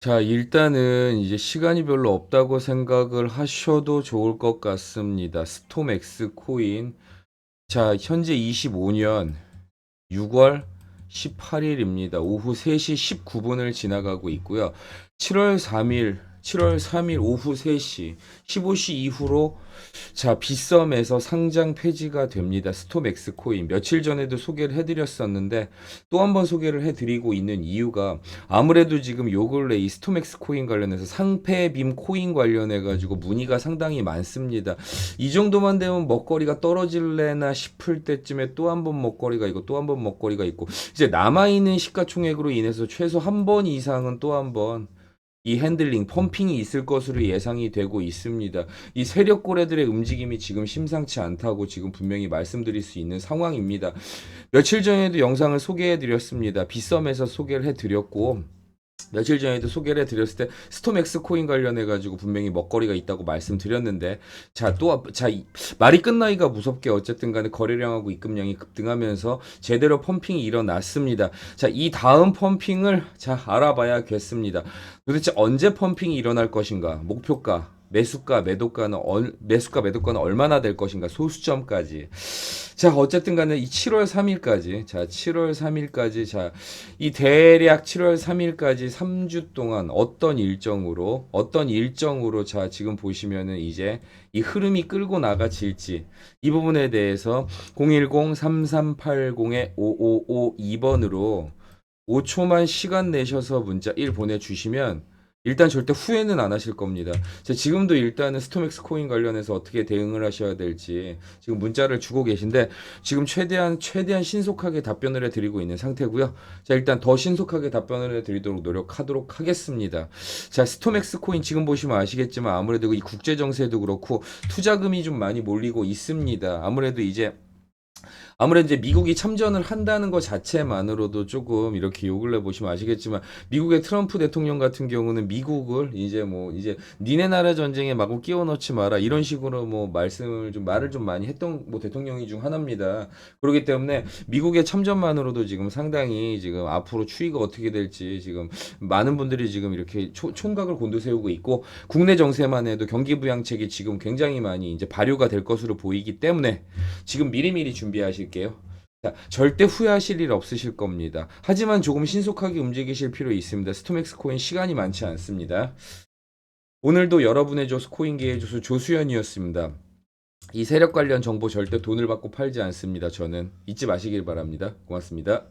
자, 일단은 이제 시간이 별로 없다고 생각을 하셔도 좋을 것 같습니다. 스톰엑스 코인. 자, 현재 25년 6월 18일입니다. 오후 3시 19분을 지나가고 있고요. 7월 3일, 7월 3일 오후 3시, 15시 이후로 자, 빗썸에서 상장 폐지가 됩니다. 스톰엑스 코인. 며칠 전에도 소개를 해드렸었는데 또 한 번 소개를 해드리고 있는 이유가 아무래도 지금 요 근래 이 스톰엑스 코인 관련해서 상패빔 코인 관련해 가지고 문의가 상당히 많습니다. 이 정도만 되면 먹거리가 떨어질래나 싶을 때쯤에 또 한 번 먹거리가 있고 또 한 번 먹거리가 있고 이제 남아 있는 시가총액으로 인해서 최소 한 번 이상은 또 한 번 이 핸들링, 펌핑이 있을 것으로 예상이 되고 있습니다. 이 세력 고래들의 움직임이 지금 심상치 않다고 지금 분명히 말씀드릴 수 있는 상황입니다. 며칠 전에도 영상을 소개해 드렸습니다. 빗썸에서 소개를 해 드렸고 며칠 전에도 소개를 해드렸을 때 스톰엑스 코인 관련해 가지고 분명히 먹거리가 있다고 말씀드렸는데 자 또 자 말이 끝나기가 무섭게 어쨌든 간에 거래량하고 입금량이 급등하면서 제대로 펌핑이 일어났습니다. 자 이 다음 펌핑을 자 알아봐야겠습니다. 도대체 언제 펌핑이 일어날 것인가 목표가 매수가 매도가는 얼, 매수가 매도가는 얼마나 될 것인가 소수점까지. 자 어쨌든 간에 이 7월 3일까지 자 7월 3일까지 자 이 대략 7월 3일까지 3주 동안 어떤 일정으로 어떤 일정으로 자 지금 보시면은 이제 이 흐름이 끌고 나가질지 이 부분에 대해서 010-3380-5552번으로 5초만 시간 내셔서 문자 1 보내주시면 일단 절대 후회는 안 하실 겁니다. 자, 지금도 일단은 스톰엑스 코인 관련해서 어떻게 대응을 하셔야 될지 지금 문자를 주고 계신데 지금 최대한 최대한 신속하게 답변을 해드리고 있는 상태고요. 자 일단 더 신속하게 답변을 해드리도록 노력하도록 하겠습니다. 자 스톰엑스 코인 지금 보시면 아시겠지만 아무래도 이 국제 정세도 그렇고 투자금이 좀 많이 몰리고 있습니다. 아무래도 이제 아무래도 이제 미국이 참전을 한다는 것 자체만으로도 조금 이렇게 욕을 내보시면 아시겠지만 미국의 트럼프 대통령 같은 경우는 미국을 이제 뭐 이제 니네 나라 전쟁에 마구 끼워 넣지 마라 이런 식으로 뭐 말씀을 좀 말을 좀 많이 했던 뭐 대통령이 중 하나입니다. 그렇기 때문에 미국의 참전만으로도 지금 상당히 지금 앞으로 추이가 어떻게 될지 지금 많은 분들이 지금 이렇게 초, 총각을 곤두세우고 있고 국내 정세만 해도 경기 부양책이 지금 굉장히 많이 이제 발효가 될 것으로 보이기 때문에 지금 미리미리 준비하 실게요. 자, 절대 후회하실 일 없으실 겁니다. 하지만 조금 신속하게 움직이실 필요 있습니다. 스톰엑스 코인 시간이 많지 않습니다. 오늘도 여러분의 조수 코인계의 조수 조수연이었습니다. 이 세력 관련 정보 절대 돈을 받고 팔지 않습니다. 저는 잊지 마시길 바랍니다. 고맙습니다.